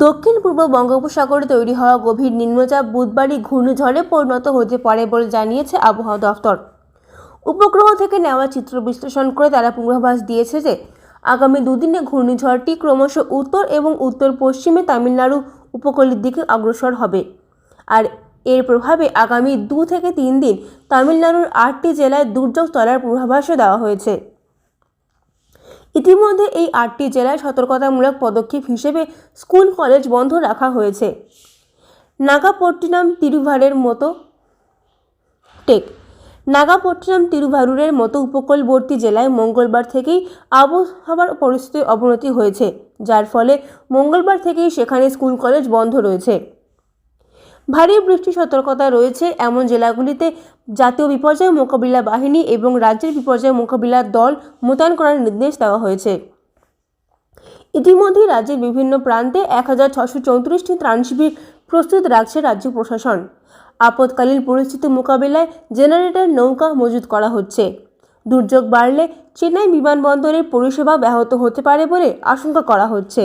দক্ষিণ পূর্ব বঙ্গোপসাগরে তৈরি হওয়া গভীর নিম্নচাপ বুধবারই ঘূর্ণিঝড়ে পরিণত হতে পারে বলে জানিয়েছে আবহাওয়া দফতর। উপগ্রহ থেকে নেওয়া চিত্র বিশ্লেষণ করে তারা পূর্বাভাস দিয়েছে যে, আগামী দুদিনে ঘূর্ণিঝড়টি ক্রমশ উত্তর এবং উত্তর পশ্চিমে তামিলনাড়ু উপকূলের দিকে অগ্রসর হবে। আর এর প্রভাবে আগামী দু থেকে তিন দিন তামিলনাড়ুর আটটি জেলায় দুর্যোগ তলার পূর্বাভাসও দেওয়া হয়েছে। ইতিমধ্যে এই আটটি জেলায় সতর্কতামূলক পদক্ষেপ হিসেবে স্কুল, কলেজ বন্ধ রাখা হয়েছে। নাগাপট্টিনাম তিরুভারের মতো টেক নাগাপট্টিনাম তিরুভারুরের মতো উপকূলবর্তী জেলায় মঙ্গলবার থেকেই আবহাওয়ার পরিস্থিতির অবনতি হয়েছে, যার ফলে মঙ্গলবার থেকেই সেখানে স্কুল, কলেজ বন্ধ রয়েছে। ভারী বৃষ্টি সতর্কতা রয়েছে এমন জেলাগুলিতে জাতীয় বিপর্যয় মোকাবিলা বাহিনী এবং রাজ্যের বিপর্যয় মোকাবিলা দল মোতায়েন করার নির্দেশ দেওয়া হয়েছে। ইতিমধ্যেই রাজ্যের বিভিন্ন প্রান্তে এক হাজার ছশো চৌত্রিশটি ত্রাণ শিবির প্রস্তুত রাখছে রাজ্য প্রশাসন। আপৎকালীন পরিস্থিতি মোকাবিলায় জেনারেটর নৌকা মজুত করা হচ্ছে। দুর্যোগ বাড়লে চেন্নাই বিমানবন্দরের পরিষেবা ব্যাহত হতে পারে বলে আশঙ্কা করা হচ্ছে।